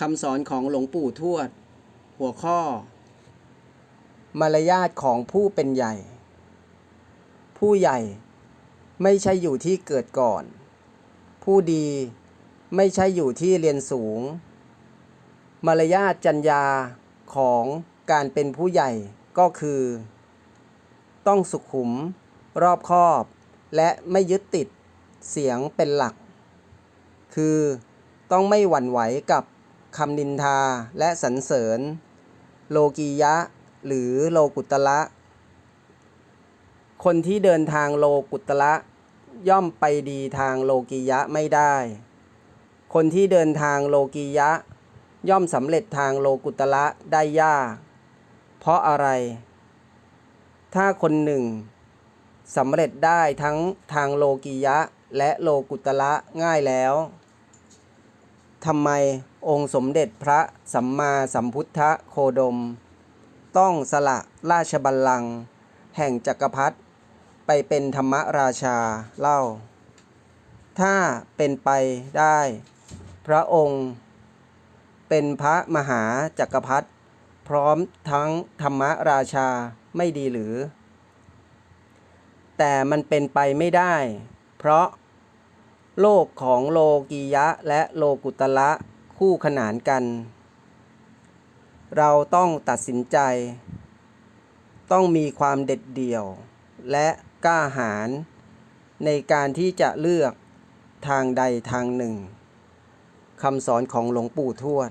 คำสอนของหลวงปู่ทวด หัวข้อ มารยาทของผู้เป็นใหญ่ ผู้ใหญ่ไม่ใช่อยู่ที่เกิดก่อน ผู้ดีไม่ใช่อยู่ที่เรียนสูง มารยาทจัญญาของการเป็นผู้ใหญ่ก็คือ ต้องสุขุม รอบคอบ และไม่ยึดติดเสียงเป็นหลัก คือต้องไม่หวั่นไหวกับ คำนินทาและสรรเสริญ โลกียะ หรือโลกุตละ คนที่เดินทางโลกุตละย่อมไปดีทางโลกียะไม่ได้ คนที่เดินทางโลกียะ ย่อมสำเร็จทางโลกุตละได้ยาก เพราะอะไร ถ้าคนหนึ่งสำเร็จได้ทั้งทางโลกียะและโลกุตละง่ายแล้ว ทำไมองค์สมเด็จพระสัมมาสัมพุทธโคดม ต้องสละราชบัลลังก์แห่งจักรพรรดิไปเป็นธรรมราชาเล่า ถ้าเป็นไปได้ พระองค์เป็นพระมหาจักรพรรดิพร้อมทั้งธรรมราชาไม่ดีหรือ แต่มันเป็นไปไม่ได้ เพราะ โลกของโลกียะและโลกุตละคู่ขนานกัน เราต้องตัดสินใจ ต้องมีความเด็ดเดี่ยว และกล้าหาญในการที่จะเลือกทางใดทางหนึ่งคำสอนของหลวงปู่ทวด